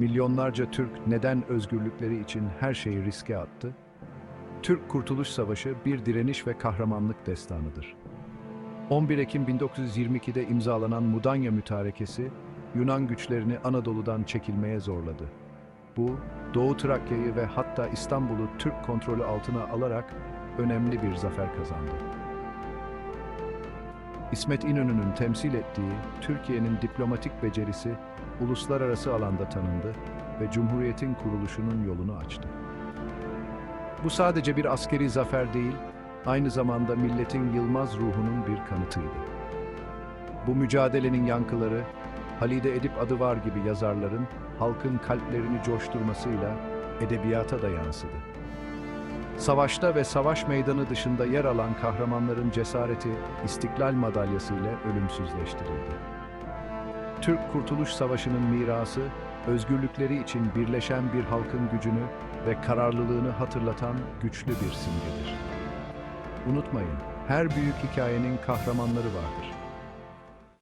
Milyonlarca Türk neden özgürlükleri için her şeyi riske attı? Türk Kurtuluş Savaşı bir direniş ve kahramanlık destanıdır. 11 Ekim 1922'de imzalanan Mudanya Mütarekesi, Yunan güçlerini Anadolu'dan çekilmeye zorladı. Bu, Doğu Trakya'yı ve hatta İstanbul'u Türk kontrolü altına alarak önemli bir zafer kazandı. İsmet İnönü'nün temsil ettiği Türkiye'nin diplomatik becerisi uluslararası alanda tanındı ve Cumhuriyet'in kuruluşunun yolunu açtı. Bu sadece bir askeri zafer değil, aynı zamanda milletin yılmaz ruhunun bir kanıtıydı. Bu mücadelenin yankıları, Halide Edip adı var gibi yazarların halkın kalplerini coşturmasıyla edebiyata da yansıdı. Savaşta ve savaş meydanı dışında yer alan kahramanların cesareti İstiklal Madalyası ile ölümsüzleştirildi. Türk Kurtuluş Savaşı'nın mirası, özgürlükleri için birleşen bir halkın gücünü ve kararlılığını hatırlatan güçlü bir simgedir. Unutmayın, her büyük hikayenin kahramanları vardır.